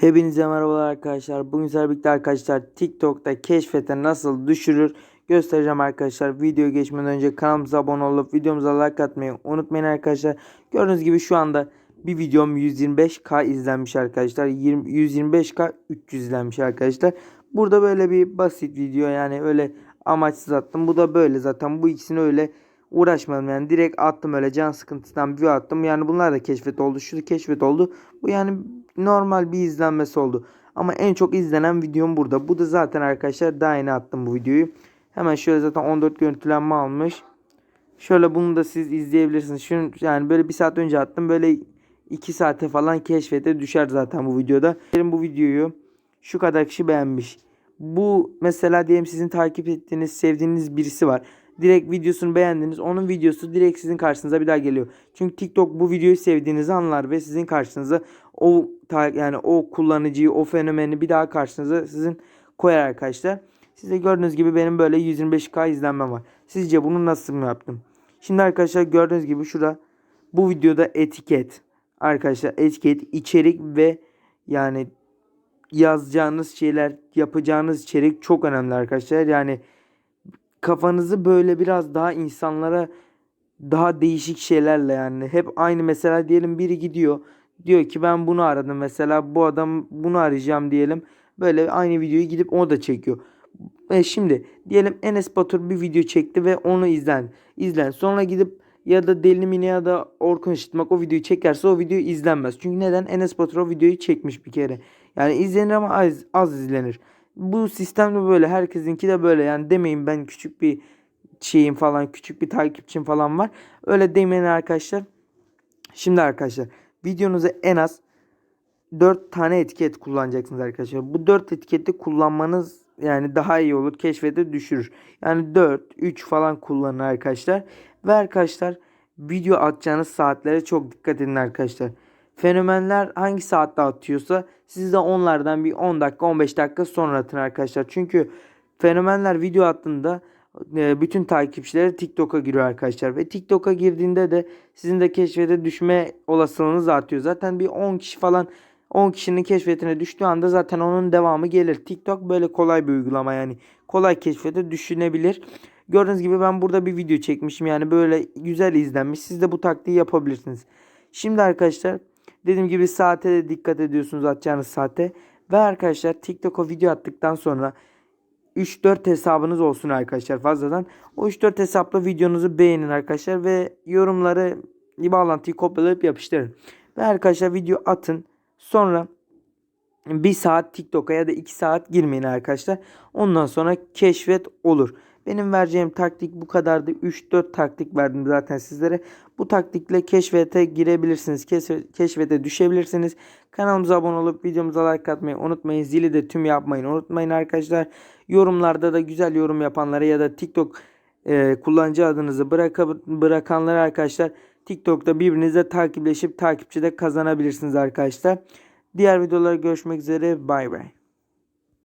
Hepinize merhabalar arkadaşlar. Bugün sizlerle birlikte arkadaşlar TikTok'ta keşfete nasıl düşürür göstereceğim arkadaşlar. Video geçmeden önce kanalımıza abone olup videomuza like atmayı unutmayın arkadaşlar. Gördüğünüz gibi şu anda bir videom 125k izlenmiş arkadaşlar. 20, 125k 300 izlenmiş arkadaşlar. Burada böyle bir basit video yani öyle amaçsız attım. Bu da böyle zaten bu ikisini öyle uğraşmadım yani direkt attım öyle can sıkıntısından bir attım. Yani bunlar da keşfet oldu. Şu keşfet oldu. Bu yani normal bir izlenmesi oldu. Ama en çok izlenen videom burada. Bu da zaten arkadaşlar daha yeni attım bu videoyu. Hemen şöyle zaten 14 görüntülenme almış. Şöyle bunu da siz izleyebilirsiniz. Şunu yani böyle bir saat önce attım. Böyle 2 saate falan keşfete düşer zaten bu videoda. Benim bu videoyu şu kadar kişi beğenmiş. Bu mesela diyelim sizin takip ettiğiniz, sevdiğiniz birisi var. Direkt videosunu beğendiniz. Onun videosu direkt sizin karşınıza bir daha geliyor. Çünkü TikTok bu videoyu sevdiğinizi anlar ve sizin karşınıza o yani o kullanıcıyı, o fenomeni bir daha karşınıza sizin koyar arkadaşlar. Siz de gördüğünüz gibi benim böyle 125k izlenmem var. Sizce bunu nasıl mı yaptım? Şimdi arkadaşlar gördüğünüz gibi şurada bu videoda etiket. Arkadaşlar etiket, içerik ve yani yazacağınız şeyler, yapacağınız içerik çok önemli arkadaşlar. Yani kafanızı böyle biraz daha insanlara daha değişik şeylerle yani hep aynı mesela diyelim biri gidiyor diyor ki ben bunu aradım mesela bu adam bunu arayacağım diyelim böyle aynı videoyu gidip o da çekiyor. E şimdi diyelim Enes Batur bir video çekti ve onu izlen. izlen. Sonra gidip ya da Deli Mine ya da Orkun Işıtmak o videoyu çekerse o video izlenmez. Çünkü neden? Enes Batur o videoyu çekmiş bir kere. Yani izlenir ama az, az izlenir. Bu sistem de böyle. Herkesinki de böyle. Yani demeyin ben küçük bir şeyim falan, küçük bir takipçim falan var. Öyle demeyin arkadaşlar. Şimdi arkadaşlar videonuza en az 4 tane etiket kullanacaksınız arkadaşlar. Bu 4 etiketi kullanmanız yani daha iyi olur. Keşfete düşürür. Yani 4, 3 falan kullanın arkadaşlar. Ve arkadaşlar video atacağınız saatlere çok dikkat edin arkadaşlar. Fenomenler hangi saatte atıyorsa siz de onlardan bir 10 dakika 15 dakika sonra atın arkadaşlar. Çünkü fenomenler video attığında e, bütün takipçileri TikTok'a giriyor arkadaşlar. Ve TikTok'a girdiğinde de sizin de keşfete düşme olasılığınız artıyor. Zaten bir 10 kişi falan 10 kişinin keşfetine düştüğü anda zaten onun devamı gelir. TikTok böyle kolay bir uygulama yani. Kolay keşfete düşünebilir. Gördüğünüz gibi ben burada bir video çekmişim. Yani böyle güzel izlenmiş. Siz de bu taktiği yapabilirsiniz. Şimdi arkadaşlar dediğim gibi saate de dikkat ediyorsunuz atacağınız saate. Ve arkadaşlar TikTok'a video attıktan sonra 3-4 hesabınız olsun arkadaşlar fazladan. O 3-4 hesapla videonuzu beğenin arkadaşlar ve yorumları bağlantıyı kopyalayıp yapıştırın. Ve arkadaşlar video atın. Sonra bir saat TikTok'a ya da 2 saat girmeyin arkadaşlar. Ondan sonra keşfet olur. Benim vereceğim taktik bu kadardı. 3-4 taktik verdim zaten sizlere. Bu taktikle keşfete girebilirsiniz. Keşfete, düşebilirsiniz. Kanalımıza abone olup videomuza like atmayı unutmayın. Zili de tüm yapmayı unutmayın arkadaşlar. Yorumlarda da güzel yorum yapanlara ya da TikTok e, kullanıcı adınızı bıraka, bırakanlara arkadaşlar TikTok'ta birbirinizle takipleşip takipçi de kazanabilirsiniz arkadaşlar. Diğer videolarda görüşmek üzere. Bay bay.